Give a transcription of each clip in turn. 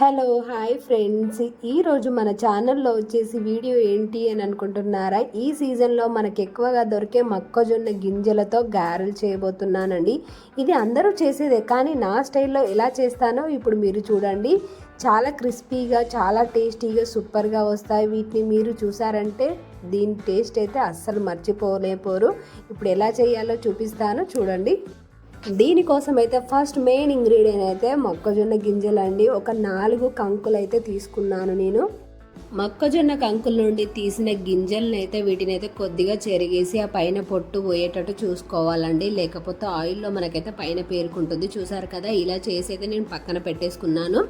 Hello hi friends. ఈరోజు మన ఛానల్లో వచ్చేసి వీడియో ఏంటి అని అనుకుంటున్నారా? ఈ సీజన్లో మనకు ఎక్కువగా దొరికే మొక్కజొన్న గింజలతో గారెలు చేయబోతున్నానండి. ఇది అందరూ చేసేదే కానీ నా స్టైల్లో ఎలా చేస్తానో ఇప్పుడు మీరు చూడండి. చాలా క్రిస్పీగా చాలా టేస్టీగా సూపర్గా వస్తాయి. వీటిని మీరు చూసారంటే దీని టేస్ట్ అయితే అస్సలు మర్చిపోలేపోరు ఇప్పుడు ఎలా చేయాలో చూపిస్తాను. చూడండి. దీనికోసం అయితే ఫస్ట్ మెయిన్ ఇంగ్రీడియంట్ అయితే మొక్కజొన్న గింజలండి. ఒక నాలుగు కంకులు అయితే తీసుకున్నాను నేను. మొక్కజొన్న కంకుల నుండి తీసిన గింజలను అయితే వీటిని అయితే కొద్దిగా చెరిగేసి ఆ పైన పొట్టు పోయేటట్టు చూసుకోవాలండి. లేకపోతే ఆయిల్లో మనకైతే పైన పేరుకుంటుంది. చూసారు కదా ఇలా చేసి అయితే నేను పక్కన పెట్టేసుకున్నాను.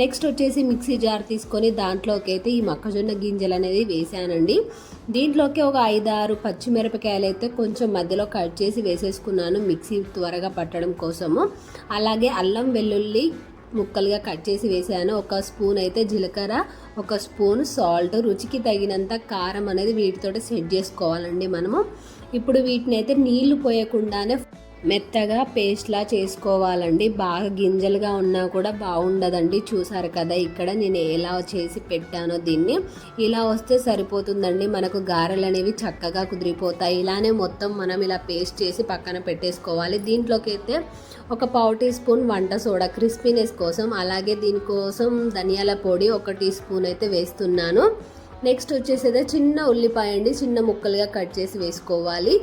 నెక్స్ట్ వచ్చేసి మిక్సీ జార్ తీసుకొని దాంట్లోకి అయితే ఈ మొక్కజొన్న గింజలు అనేది వేసానండి దీంట్లోకి ఒక ఐదారు పచ్చిమిరపకాయలు అయితే కొంచెం మధ్యలో కట్ చేసి వేసేసుకున్నాను మిక్సీ త్వరగా పట్టడం కోసము. అలాగే అల్లం వెల్లుల్లి ముక్కలుగా కట్ చేసి వేసాను. ఒక స్పూన్ అయితే జీలకర్ర ఒక స్పూన్ సాల్ట్. రుచికి తగినంత కారం అనేది వీటితో సెట్ చేసుకోవాలండి మనము. ఇప్పుడు వీటిని అయితే నీళ్ళు పోయకుండానే మెత్తగా పేస్ట్లా చేసుకోవాలండి. బాగా గింజలుగా ఉన్నా కూడా బాగుండదండి. చూసారు కదా ఇక్కడ నేను ఎలా చేసి పెట్టానో దీన్ని. ఇలా వస్తే సరిపోతుందండి. మనకు గారెలు అనేవి చక్కగా కుదిరిపోతాయి. ఇలానే మొత్తం మనం ఇలా పేస్ట్ చేసి పక్కన పెట్టేసుకోవాలి. దీంట్లోకి అయితే ఒక పావు టీ స్పూన్ వంట సోడా క్రిస్పీనెస్ కోసం అలాగే దీనికోసం ధనియాల పొడి ఒక టీ స్పూన్ అయితే వేస్తున్నాను. నెక్స్ట్ వచ్చేసి చిన్న ఉల్లిపాయ అండి. చిన్న ముక్కలుగా కట్ చేసి వేసుకోవాలి.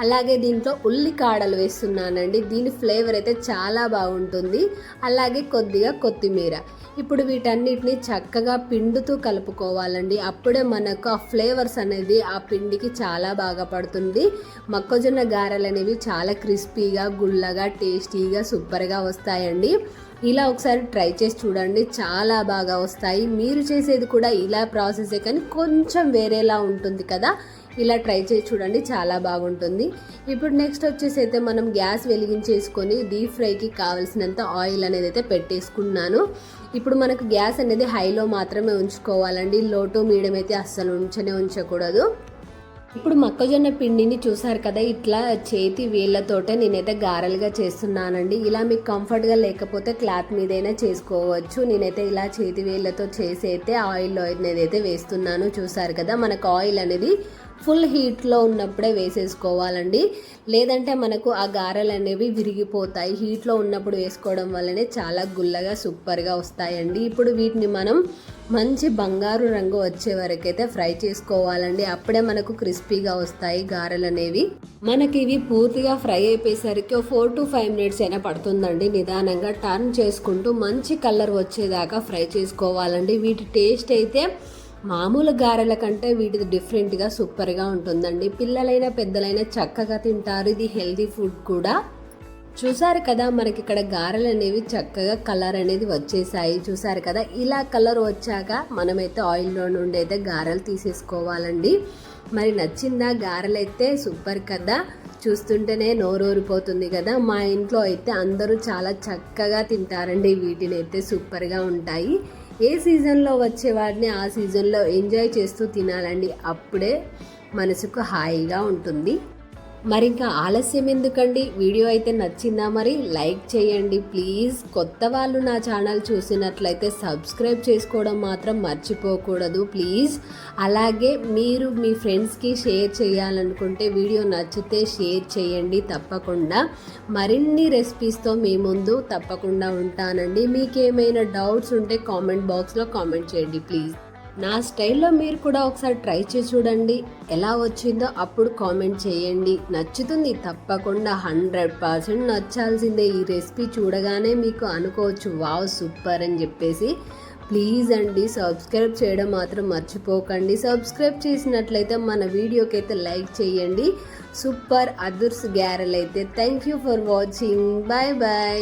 అలాగే దీంట్లో ఉల్లి కాడలు వేస్తున్నానండి. దీని ఫ్లేవర్ అయితే చాలా బాగుంటుంది. అలాగే కొద్దిగా కొత్తిమీర. ఇప్పుడు వీటన్నిటిని చక్కగా పిండుతూ కలుపుకోవాలండి. అప్పుడే మనకు ఆ ఫ్లేవర్స్ అనేది ఆ పిండికి చాలా బాగా పడుతుంది. మొక్కజొన్న గారెలు అనేవి చాలా క్రిస్పీగా గుల్లగా టేస్టీగా సూపర్గా వస్తాయండి. ఇలా ఒకసారి ట్రై చేసి చూడండి. చాలా బాగా వస్తాయి. మీరు చేసేది కూడా ఇలా ప్రాసెసే కానీ కొంచెం వేరేలా ఉంటుంది కదా. ఇలా ట్రై చేసి చూడండి చాలా బాగుంటుంది. ఇప్పుడు నెక్స్ట్ వచ్చేసి అయితే మనం గ్యాస్ వెలిగించేసుకొని డీప్ ఫ్రైకి కావాల్సినంత ఆయిల్ అనేది అయితే పెట్టేసుకున్నాను. ఇప్పుడు మనకు గ్యాస్ అనేది హైలో మాత్రమే ఉంచుకోవాలండి. లో టు మీడియం అయితే అస్సలు ఉంచనే ఉంచకూడదు. ఇప్పుడు మొక్కజొన్న పిండిని చూసారు కదా ఇట్లా చేతి వేళ్ళతోటే నేనైతే గారెలుగా చేస్తున్నానండి. ఇలా మీకు కంఫర్ట్గా లేకపోతే క్లాత్ మీదైనా చేసుకోవచ్చు. నేనైతే ఇలా చేతి వేళ్ళతో చేసి అయితే అనేది అయితే వేస్తున్నాను. చూసారు కదా మనకు ఆయిల్ అనేది ఫుల్ హీట్లో ఉన్నప్పుడే వేసేసుకోవాలండి. లేదంటే మనకు ఆ గారెలు అనేవి విరిగిపోతాయి. హీట్లో ఉన్నప్పుడు వేసుకోవడం వల్లనే చాలా గుల్లగా సూపర్గా వస్తాయండి. ఇప్పుడు వీటిని మనం మంచి బంగారు రంగు వచ్చే వరకైతే ఫ్రై చేసుకోవాలండి. అప్పుడే మనకు క్రిస్పీగా వస్తాయి గారెలు అనేవి. మనకి ఇవి పూర్తిగా ఫ్రై అయిపోయేసరికి ఫోర్ టు ఫైవ్ మినిట్స్ అయినా పడుతుందండి. నిదానంగా టర్న్ చేసుకుంటూ మంచి కలర్ వచ్చేదాకా ఫ్రై చేసుకోవాలండి. వీటి టేస్ట్ అయితే మామూలు గారెల కంటే వీటిది డిఫరెంట్గా సూపర్గా ఉంటుందండి. పిల్లలైనా పెద్దలైనా చక్కగా తింటారు. ఇది హెల్తీ ఫుడ్ కూడా. చూసారు కదా మనకి ఇక్కడ గారెలు అనేవి చక్కగా కలర్ అనేది వచ్చేసాయి. చూసారు కదా ఇలా కలర్ వచ్చాక మనమైతే ఆయిల్లో నుండి అయితే గారెలు తీసేసుకోవాలండి. మరి నచ్చిందా గారెలు అయితే సూపర్ కదా. చూస్తుంటేనే నోరూరిపోతుంది కదా. మా ఇంట్లో అయితే అందరూ చాలా చక్కగా తింటారండి. వీటిని అయితే సూపర్గా ఉంటాయి. ఏ సీజన్లో వచ్చే వాటిని ఆ సీజన్లో ఎంజాయ్ చేస్తూ తినాలండి అప్పుడే మనసుకు హాయిగా ఉంటుంది. మరి ఇంకా ఆలస్యం ఎందుకండి? వీడియో అయితే నచ్చిందా మరి? లైక్ చేయండి ప్లీజ్. కొత్త వాళ్ళు నా ఛానల్ చూసినట్లయితే సబ్స్క్రైబ్ చేసుకోవడం మాత్రం మర్చిపోకూడదు ప్లీజ్. అలాగే మీరు మీ ఫ్రెండ్స్కి షేర్ చేయాలనుకుంటే వీడియో నచ్చితే షేర్ చేయండి తప్పకుండా. మరిన్ని రెసిపీస్తో మీ ముందు తప్పకుండా ఉంటానండి. మీకు ఏమైనా డౌట్స్ ఉంటే కామెంట్ బాక్స్లో కామెంట్ చేయండి ప్లీజ్. నా స్టైల్లో మీరు కూడా ఒకసారి ట్రై చేసి చూడండి. ఎలా వచ్చిందో అప్పుడు కామెంట్ చేయండి. నచ్చుతుంది తప్పకుండా హండ్రెడ్ పర్సెంట్ నచ్చాల్సిందే. ఈ రెసిపీ చూడగానే మీకు అనుకోవచ్చు వావ్ సూపర్ అని చెప్పేసి. ప్లీజ్ అండి సబ్స్క్రైబ్ చేయడం మాత్రం మర్చిపోకండి. సబ్స్క్రైబ్ చేసినట్లయితే మన వీడియోకి అయితే లైక్ చేయండి. సూపర్ అదుర్స్ గ్యారెల్ అయితే. Thank you for watching. Bye bye